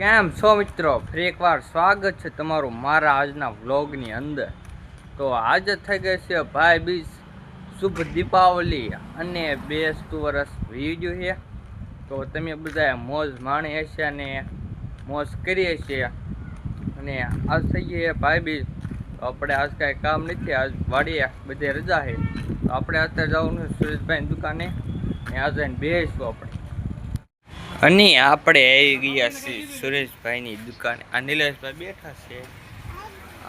કેમ છો મિત્રો? ફરી એકવાર સ્વાગત છે તમારું મારા આજના વ્લોગની અંદર. તો આજે થઈ ગઈ છે ભાઈ બીજ શુભ દીપાવલી અને બેસતું વરસ વીડિયો છે. તો તમે બધાએ મોજ માણી હશે અને મોજ કરીએ છીએ અને આજ થઈ ગઈ ભાઈ બીજ. તો આપણે આજ કાંઈ કામ નથી, આજ વાડીએ બધે રજા છે. તો આપણે અત્યારે જવાનું સુરેશભાઈની દુકાને. ને આજે બેસીશું આપણે. અને આપણે આવી ગયા છીએ સુરેશભાઈની દુકાને. આ નિલેશભાઈ બેઠા છે.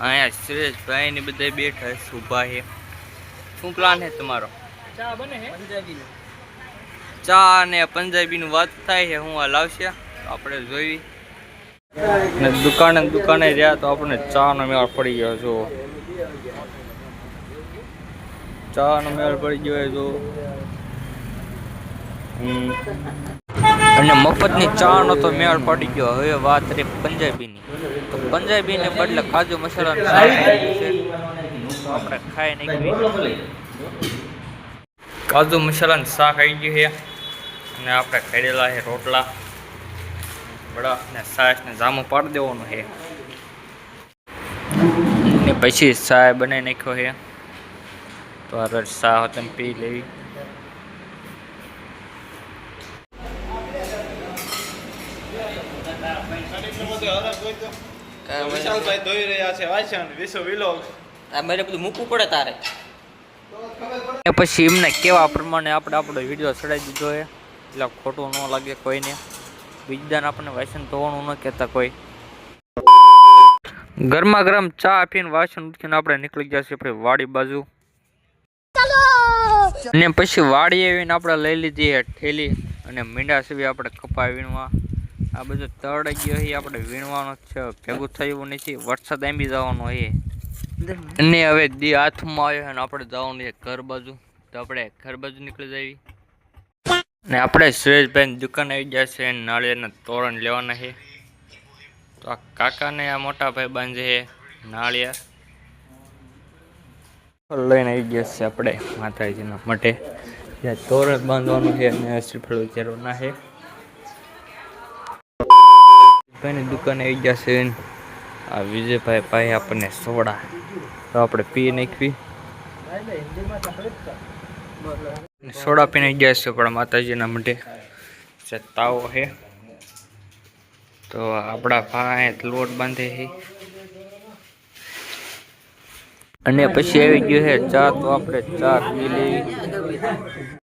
અહીંયા સુરેશભાઈ ને બધા બેઠા છે ઊભા છે શું પ્લાન છે તમારો? ચા બને હે? પંજાબી ચા અને પંજાબીનું વાત થાય છે હું આ લાવશે. આપણે જોઈ ને દુકાને દુકાને રહ્યા તો આપણને ચા નો મેળ પડી ગયો જો ચા નો મેળ પડી ગયો જો હમ. અને મફતની ચા નો તો મેળ પડી ગયો. હવે વાત રહી પંજાબીની. તો પંજાબીને બદલે કાજુ મસાલા આપણે ખાઈ નાખી કાજુ મસાલાનું શાક આવી ગયું છે. અને આપણે ખેડેલા છે રોટલા. બડા ને છાશ ને જામું પાડી દેવાનું છે. ને પછી ચા બનાવી નાખ્યો છે. તો આ રસ ચા તમે પી લેવી. વિશાલભાઈ દોઈ રહ્યા છે વાસણ વિશ્વ વિલોક મારે બધું મૂકવું પડે તારે. પછી એમને કેવા પ્રમાણે આપણે આપણો વીડિયો ચડાવી દીધો છે. એટલે ખોટું ન લાગે કોઈને. બીજાને આપણને વાસણ ધોવાનું ન કહેતા કોઈ. ગરમા ગરમ ચા આપીને વાસણ ઉઠીને આપણે નીકળી ગયા છીએ આપણે વાડી બાજુ. અને પછી વાડી આવીને આપણે લઈ લીધી ઠેલી અને મીંડા સીવી આપણે કપા વીણવા આ બધો તળ ગયો છે આપણે વીણવાનો છે. ભેગું થયું નથી વરસાદ એમ બી જવાનો છે અને હવે દી હાથમાં આવ્યો અને આપણે જવાનું છે ઘર બાજુ. તો આપણે ઘર બાજુ નીકળી જઈએ. ને આપણે સુરેશભાઈ દુકાન આવી ગયા છે નાળિયેરના તોરણ લેવાના છે તો આ કાકાને આ મોટા ભાઈ બાંધે છે નાળિયેર. લઈને આવી ગયા છે આપણે માતાજીના માટે તોરણ બાંધવાનું છે અને શ્રીફળ ઉચ્ચારવાના છે. ભાઈની દુકાને આવી છે આ વિજયભાઈ ભાઈ આપણને સોડા. તો આપણે પી નાખવી. સોડા પીને ગયા છે આપણા માતાજીના માટે. જે તાવો છે. તો આપણા ભાઈ લોટ બાંધે છે. અને પછી આવી ગયું છે ચા. તો આપણે ચા પી લેવી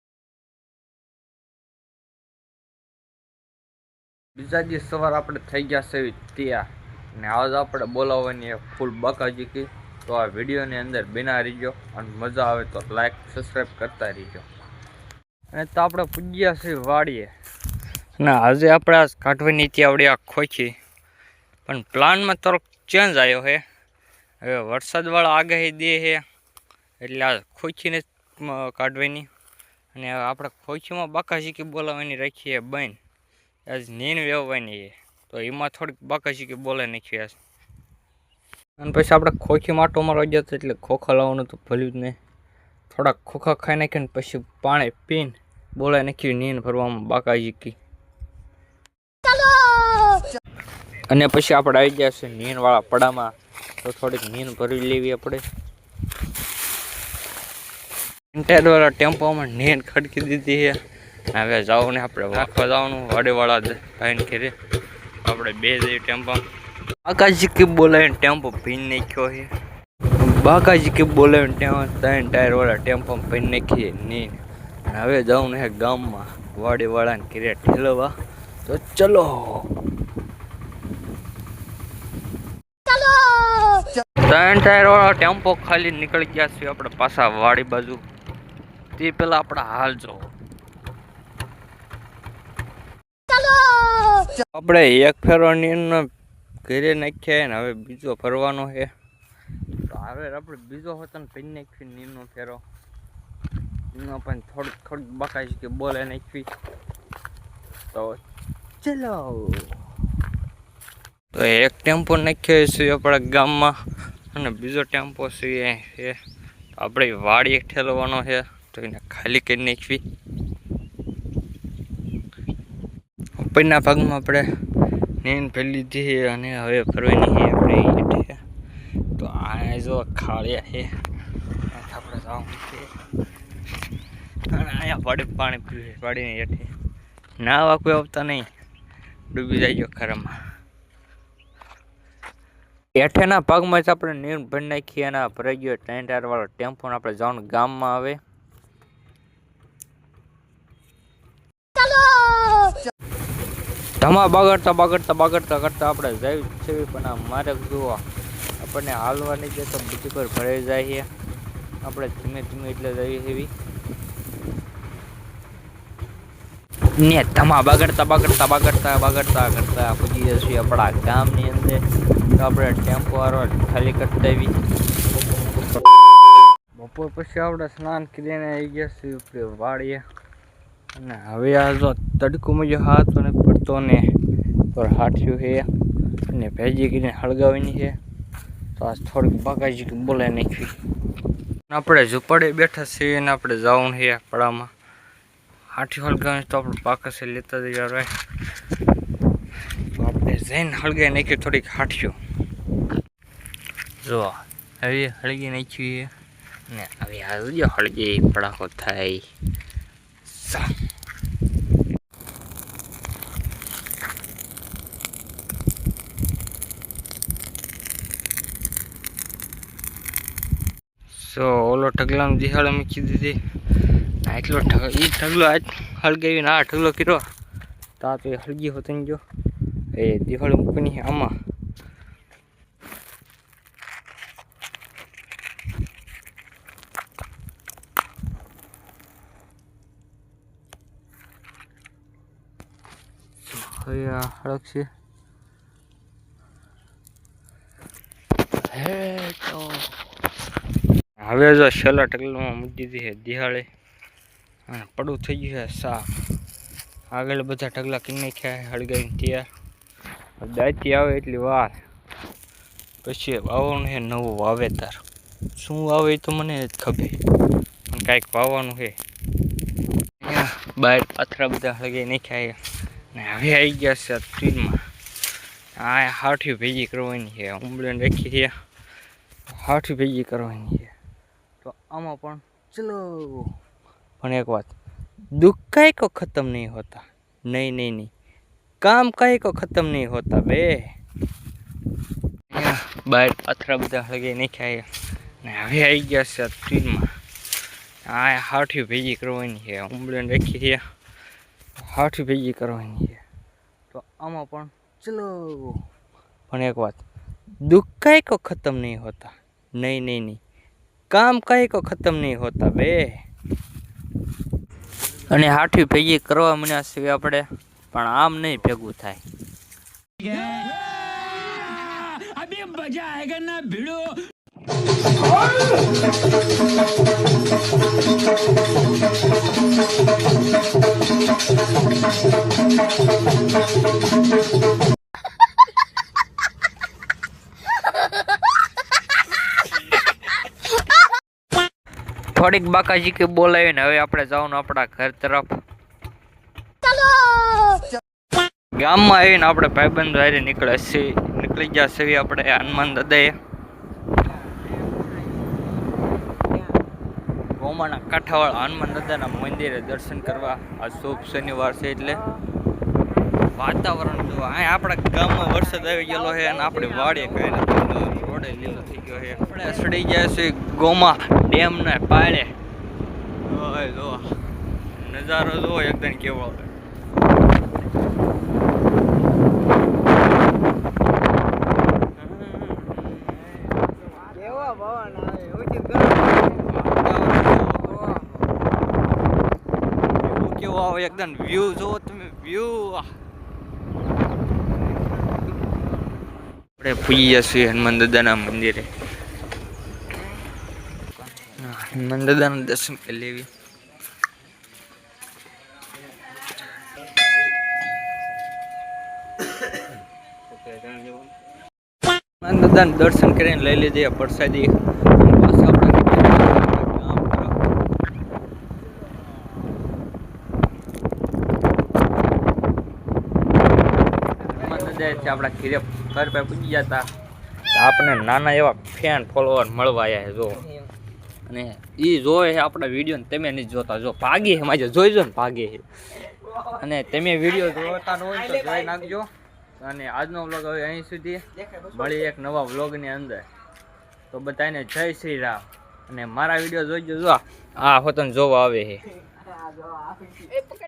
બીજા દિવસ સવાર આપણે થઈ ગયા છે ત્યાં. ને આજ આપણે બોલાવવાની ફૂલ બાકાજી જીકી તો આ વિડીયોની અંદર બિના રહીજો અને મજા આવે તો લાઈક સબસ્ક્રાઈબ કરતા રહીજો. અને તો આપણે પૂજ્યા છે વાડીએ. ના આજે આપણે આ કાઢવી ત્યાં આવડી આ ખોખી. પણ પ્લાનમાં થોડોક ચેન્જ આવ્યો છે. હવે વરસાદવાળા આગાહી દે છે. એટલે આ ખોખીને કાઢવાની. અને આપણે ખોખીમાં બાકાશીકી બોલાવવાની રાખીએ બેન આજ નીન વેવવાની છે. તો એમાં થોડીક બાકાશીકી બોલે નાખી આજ. અને પછી આપણે ખોખી માટો મારવા ગયા એટલે ખોખા લાવવાનું તો ભલ્યું જ નહીં. થોડાક ખોખા ખાઈ નાખીને પછી પાણી પીને બોલાવી નાખી નીન ભરવામાં બાકાશીકી અને પછી આપણે આવી ગયા છે નીનવાળા પડામાં. તો થોડીક નીન ભરી લેવી આપણે. ઇન્ટેરવાળા ટેમ્પોમાં નીન ખડકી દીધી છે. હવે જવું ને આપણે વાંખવા જવાનું વાડેવાળા ભાઈને ઘેરે. આપણે બે જઈએ ટેમ્પો. બાકાજી કે બોલાવીને ટેમ્પો ભીન નાખ્યો છે? બાકાજી કે બોલાવીને ટેમ્પો ત્રણ ટાયરવાળા ટેમ્પો ભીન નાખીએ નહીં હવે જાઉં ને ગામમાં વાડીવાળાને ઘેરે ઠેલવા. તો ચલો. ત્રણ ટાયર વાળો ટેમ્પો ખાલી નીકળી ગયા છે આપણે પાછા વાડી બાજુ. તે પેલા આપણા હાલ જો આપણે એક ફેરો ઘેરે નાખ્યા ને હવે બીજો ફરવાનો છે. હવે આપણે બીજો હતો ને પી નાખ્યું નીરનો ફેરો. એમાં પણ થોડુંક થોડુંક બકાય છે કે બોલે નાખવી તો ચલો. તો એક ટેમ્પો નાખ્યો છે આપણા ગામમાં અને બીજો ટેમ્પો છે આપણે વાડી ઠેલવાનો છે. તો એને ખાલી કરી નાખવી. ઉપરના ભાગમાં આપણે નીંદ ફેરી લીધી અને હવે ફરવાની છે આપણે તો આ જો ખાળિયા છે. આપણે જવાનું અહીંયા પાડી પાણી પીવું, પાડીને હેઠે. નાવા કોઈ આવતા નહીં. ડૂબી જાય ગયો ખરામાં. હેઠેના ભાગમાં જ આપણે નીર ભરી નાખીએ અને ભરાઈ ગયો ત્રણ ટાયર વાળો ટેમ્પો આપણે જવાનું ગામમાં આવે. ધમા બગડતા બગડતા બગડતા કરતા આપણે જાય છે પણ આ મારે જુઓ, આપણને હાલવાની છે તો બીજી પર ભરાઈ જાય આપણે ધીમે ધીમે એટલે જઈએ એવી ને ધમા બગડતા બગડતા બગડતા બગડતા કરતા પૂજી જશું આપણા ગામની અંદર. તો આપણે ટેમ્પો વાળો ખાલી કરતા આવી બપોર પછી આપણે સ્નાન કરીને આવી ગયા છીએ વાળીએ અને હવે આ જો તડકો મજો હાથ અને પડતો ને પર હાથ્યું છે અને ભેજી કરીને હળગાવીની છે તો આ થોડીક બાકાજી બોલાય નાખવી આપણે ઝૂંપડે બેઠા છીએ અને આપણે જવાનું છે પડામાં હાથી હળગાવી તો આપણે પાકસે લેતા જઈએ રહે તો આપણે જઈને હળગાઈ નાખ્યું થોડીક હાઠ્યું જો હવે હળગી નાખ્યું છે ને હવે આ હળગી પડાકો થાય ઓલો ઢગલામાં દિહાળે મૂકી દીધી. એટલો એ ઢગલો આજ હળગાવી ને આ ઢગલો કર્યો. તા તો હળગી હોતો ને જો એ દિવાળી મૂકવાની આમાં. હવે આ હળગશે હે તો હવે જો છેલ્લા ટકલામાં મૂકી દીધી છે દિહાળી. અને પડું થઈ ગયું છે સાફ આગળ બધા ઢગલા કરી નાખ્યા હળગાવીને ત્યાં દાંતી આવે એટલી વાર. પછી વાવવાનું છે નવું વાવેતર. શું વાવે એ તો મને જ ખબર. કાંઈક વાવવાનું છે. બહાર પાથરા બધા હળગાઈ નાખ્યા ને હવે આવી ગયા છે ટ્રીનમાં આ હાઠી ભેગી કરવાની છે. ઉમળીને રાખી છે હાઠી ભેગી કરવાની. આમાં પણ. ચલો. પણ એક વાત દુઃખ કાંઈ કો ખતમ નહીં હોતા? નહીં નહીં નહીં. કામ કાંઈ કો ખતમ નહીં હોતા બે. બહાર અથડા બધા હળગે નાખ્યા ને હવે આવી ગયા છે ટ્રીનમાં આ હાઠી ભેગી કરવાની છે. ઉમળીને રાખી છે. હાઠી ભેગી કરવાની છે. તો આમાં પણ. ચલો. પણ એક વાત દુઃખ કાંઈ કો ખતમ નહીં હોતા? નહીં નહીં નહીં. કામ કઈ કો ખતમ નહીં હોતા બે અને હાઠી ભેગી કરવા મને સિવાય આપણે, પણ આમ નહીં ભેગું થાય Thank you. થોડીક બાકાજી કે બોલાવીને હવે આપણે જવાનું આપણા ઘર તરફ. ગામમાં આવીને આપણે ભાઈબંધ હારી નીકળે છે. નીકળી ગયા છે આપણે હનુમાન દાદાએ. ગોમાના કાંઠાવાળા હનુમાન દાદાના મંદિરે દર્શન કરવા. આ શુભ શનિવાર છે એટલે. વાતાવરણ જો અહીં આપણા ગામમાં વરસાદ આવી ગયેલો છે અને આપણી વાડીએ કઈ નથી લીલો થઈ ગયો છે આપણે સડી ગયા છે ગોમા ડેમને પાળે જો નજારો જો એકદમ કેવો આવે એકદમ વ્યૂ જો તમે વ્યૂ આપણે પૂજીએ છીએ હનુમાન દાદાના મંદિરે. હનુમાન દાદાના દર્શન કરી લેવી. દર્શન કરીને લઈ લીધી પ્રસાદી પાછા આપણે ગામ તરફ હનુમાન આપણા ખીરે ઘર પર પૂજી જતા. આપણે નાના એવા ફેન ફોલોવર મળવા આવ્યા છે જો. અને એ જોવે છે આપણા વીડિયો ને તમે નહીં જોતા. જો ભાગી છે માજે જોઈજો ને ભાગે છે. અને તમે વીડિયો જોતા ન હોય તો જોઈ નાખજો. અને આજનો વ્લોગ હવે અહીં સુધી. મળી એક નવા વ્લોગની અંદર. તો બધાને જય શ્રી રામ. અને મારા વીડિયો જોઈજો જો. આ હોતન જોવા આવે છે.